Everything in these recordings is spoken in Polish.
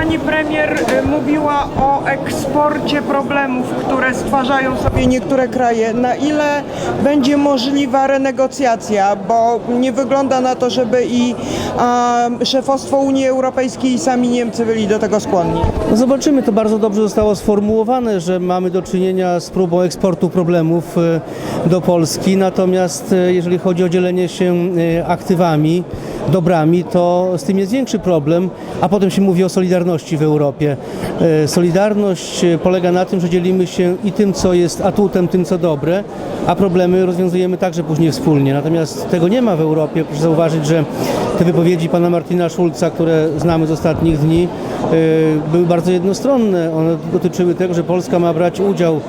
Pani premier y, mówiła o eksporcie problemów, które stwarzają sobie niektóre kraje. Na ile będzie możliwa renegocjacja, bo nie wygląda na to, żeby i a, szefostwo Unii Europejskiej i sami Niemcy byli do tego skłonni. No Zobaczymy, to bardzo dobrze zostało sformułowane, że mamy do czynienia z próbą eksportu problemów e, do Polski, natomiast e, jeżeli chodzi o dzielenie się aktywami, dobrami, to z tym jest większy problem, a potem się mówi o solidarności w Europie. E, Solidarność e, polega na tym, że dzielimy się i tym, co jest atutem, tym, co dobre, a problemy rozwiązujemy także później wspólnie. Natomiast tego nie ma w Europie. Proszę zauważyć, że te wypowiedzi pana Martina Schulza, które znamy z ostatnich dni, e, były bardzo jednostronne. One dotyczyły tego, że Polska ma brać udział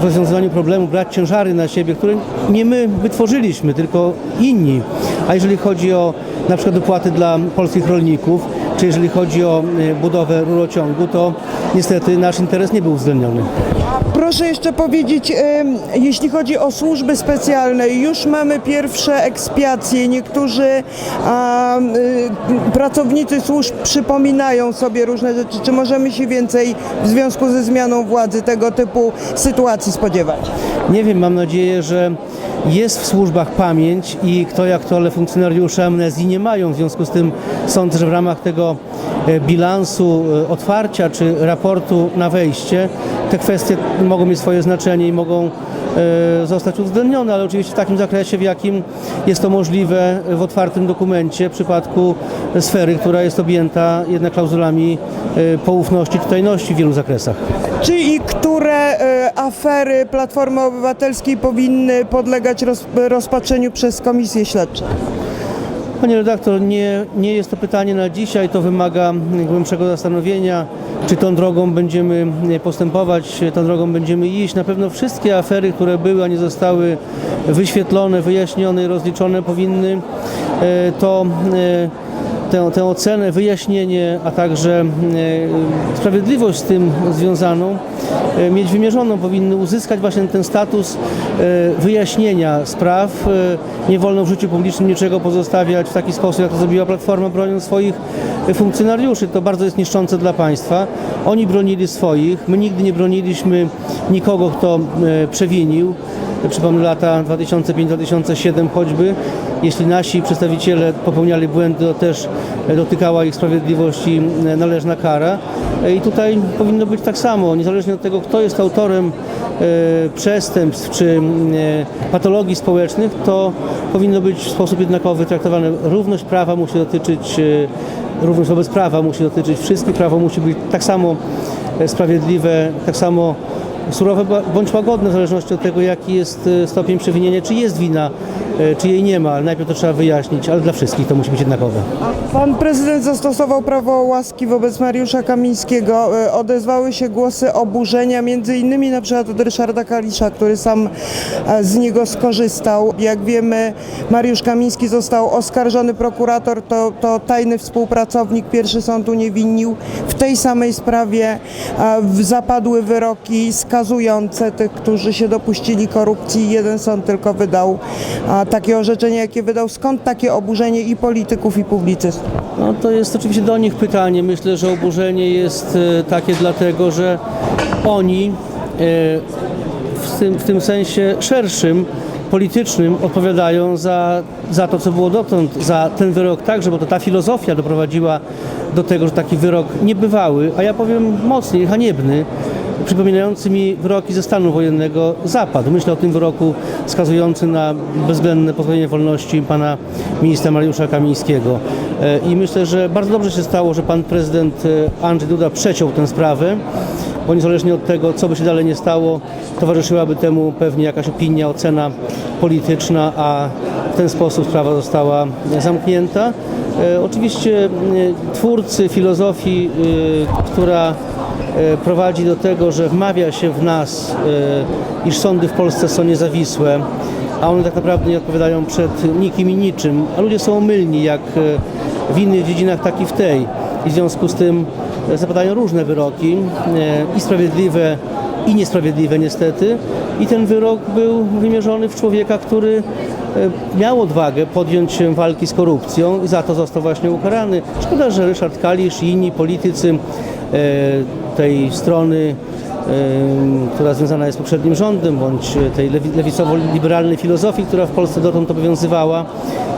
w rozwiązywaniu problemu, brać ciężary na siebie, które nie my wytworzyliśmy, tylko inni. A jeżeli chodzi o na przykład dopłaty dla polskich rolników, czy jeżeli chodzi o e, budowę rurociągu, to niestety nasz interes nie był uwzględniony. Proszę jeszcze powiedzieć, em, jeśli chodzi o służby specjalne, już mamy pierwsze ekspiacje. Niektórzy y, pracownicy służb przypominają sobie różne rzeczy. Czy możemy się więcej w związku ze zmianą władzy tego typu sytuacji spodziewać? Nie wiem, mam nadzieję, że jest w służbach pamięć i kto jak to, ale funkcjonariusze amnezji nie mają. W związku z tym sądzę, że w ramach tego e, bilansu e, otwarcia czy raportu na wejście te kwestie mogą mieć swoje znaczenie i mogą e, zostać uwzględnione, ale oczywiście w takim zakresie, w jakim jest to możliwe w otwartym dokumencie w przypadku sfery, która jest objęta jednak klauzulami poufności czy tajności w wielu zakresach. Czy i które e, afery Platformy Obywatelskiej powinny podlegać roz, rozpatrzeniu przez komisję śledczą? Panie redaktor, nie, nie jest to pytanie na dzisiaj, to wymaga głębszego zastanowienia, czy tą drogą będziemy postępować, tą drogą będziemy iść. Na pewno wszystkie afery, które były, a nie zostały wyświetlone, wyjaśnione rozliczone, powinny e, to e, tę, tę ocenę, wyjaśnienie, a także e, sprawiedliwość z tym związaną e, mieć wymierzoną, powinny uzyskać właśnie ten status e, wyjaśnienia spraw. Nie wolno w życiu publicznym niczego pozostawiać w taki sposób, jak to zrobiła Platforma, broniąc swoich funkcjonariuszy. To bardzo jest niszczące dla państwa. Oni bronili swoich, my nigdy nie broniliśmy nikogo, kto przewinił. Przypomnę lata 2005-2007 choćby. Jeśli nasi przedstawiciele popełniali błędy, to też dotykała ich sprawiedliwości należna kara. I tutaj powinno być tak samo, niezależnie od tego, kto jest autorem e, przestępstw czy e, patologii społecznych, to powinno być w sposób jednakowy traktowane. Równość prawa musi dotyczyć, e, równość wobec prawa musi dotyczyć wszystkich, prawo musi być tak samo sprawiedliwe, tak samo surowe bądź łagodne w zależności od tego, jaki jest e, stopień przewinienia, czy jest wina, czy jej nie ma. Ale najpierw to trzeba wyjaśnić, ale dla wszystkich to musi być jednakowe. Pan prezydent zastosował prawo łaski wobec Mariusza Kamińskiego. E, Odezwały się głosy oburzenia, między innymi na przykład od Ryszarda Kalisza, który sam e, z niego skorzystał. Jak wiemy, Mariusz Kamiński został oskarżony, prokurator to, to tajny współpracownik, pierwszy sąd uniewinnił. W tej samej sprawie e, zapadły wyroki skazujące tych, którzy się dopuścili korupcji. Jeden sąd tylko wydał takie orzeczenie, jakie wydał. Skąd takie oburzenie i polityków, i publicystów? No to jest oczywiście do nich pytanie. Myślę, że oburzenie jest e, takie dlatego, że oni e, w tym, w tym sensie szerszym, politycznym odpowiadają za, za to, co było dotąd, za ten wyrok także, bo to ta filozofia doprowadziła do tego, że taki wyrok niebywały, a ja powiem mocniej, haniebny, przypominający mi wyroki ze stanu wojennego zapadł. Myślę o tym wyroku skazującym na bezwzględne pozbawienie wolności pana ministra Mariusza Kamińskiego. E, I myślę, że bardzo dobrze się stało, że pan prezydent e, Andrzej Duda przeciął tę sprawę, bo niezależnie od tego, co by się dalej nie stało, towarzyszyłaby temu pewnie jakaś opinia, ocena polityczna, a w ten sposób sprawa została zamknięta. E, Oczywiście twórcy filozofii, e, która e, prowadzi do tego, że wmawia się w nas, iż sądy w Polsce są niezawisłe, a one tak naprawdę nie odpowiadają przed nikim i niczym, a ludzie są omylni, jak w innych dziedzinach, tak i w tej. I w związku z tym zapadają różne wyroki, i sprawiedliwe, i niesprawiedliwe niestety. I ten wyrok był wymierzony w człowieka, który e, miał odwagę podjąć się walki z korupcją i za to został właśnie ukarany. Szkoda, że Ryszard Kalisz i inni politycy e, tej strony em, która związana jest z poprzednim rządem, bądź tej lewi- lewicowo-liberalnej filozofii, która w Polsce dotąd obowiązywała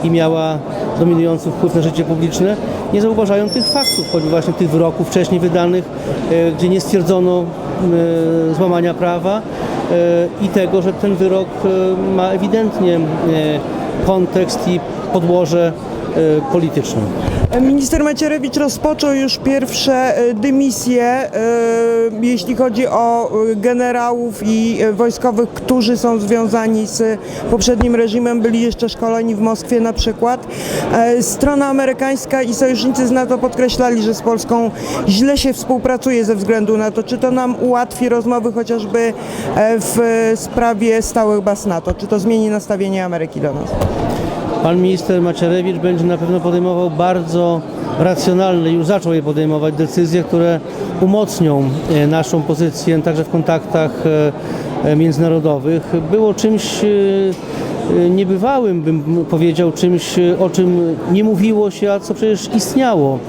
i miała dominujący wpływ na życie publiczne, nie zauważają tych faktów, choćby właśnie tych wyroków wcześniej wydanych, e, gdzie nie stwierdzono e, złamania prawa e, i tego, że ten wyrok e, ma ewidentnie kontekst i podłoże polityczne. Minister Macierewicz rozpoczął już pierwsze e, dymisje, e, jeśli chodzi o e, generałów i wojskowych, którzy są związani z poprzednim reżimem, byli jeszcze szkoleni w Moskwie na przykład. Strona amerykańska i sojusznicy z NATO podkreślali, że z Polską źle się współpracuje ze względu na to, czy to nam ułatwi rozmowy chociażby w sprawie stałych baz NATO, czy to zmieni nastawienie Ameryki do nas. Pan minister Macierewicz będzie na pewno podejmował bardzo racjonalne, już zaczął je podejmować decyzje, które umocnią e, naszą pozycję także w kontaktach e, e, międzynarodowych. Było czymś niebywałym, bym powiedział, czymś, o czym nie mówiło się, a co przecież istniało.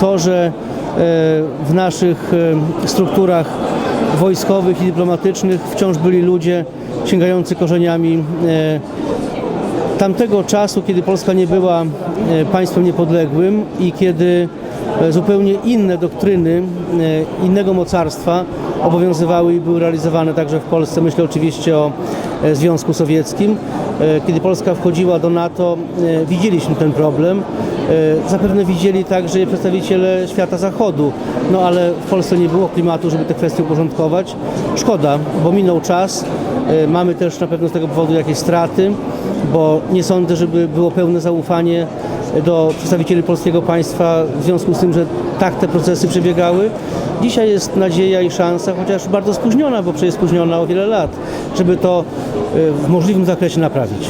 To, że w naszych strukturach wojskowych i dyplomatycznych wciąż byli ludzie sięgający korzeniami tamtego czasu, kiedy Polska nie była e, państwem niepodległym i kiedy e, zupełnie inne doktryny e, innego mocarstwa obowiązywały i były realizowane także w Polsce. Myślę oczywiście o Związku Sowieckim. Kiedy Polska wchodziła do NATO, widzieliśmy ten problem. Zapewne widzieli także przedstawiciele świata zachodu, no ale w Polsce nie było klimatu, żeby te kwestie uporządkować. Szkoda, bo minął czas. E, Mamy też na pewno z tego powodu jakieś straty, bo nie sądzę, żeby było pełne zaufanie do przedstawicieli polskiego państwa w związku z tym, że tak te procesy przebiegały. Dzisiaj jest nadzieja i szansa, chociaż bardzo spóźniona, bo przecież spóźniona o wiele lat, żeby to e, w możliwym zakresie naprawić.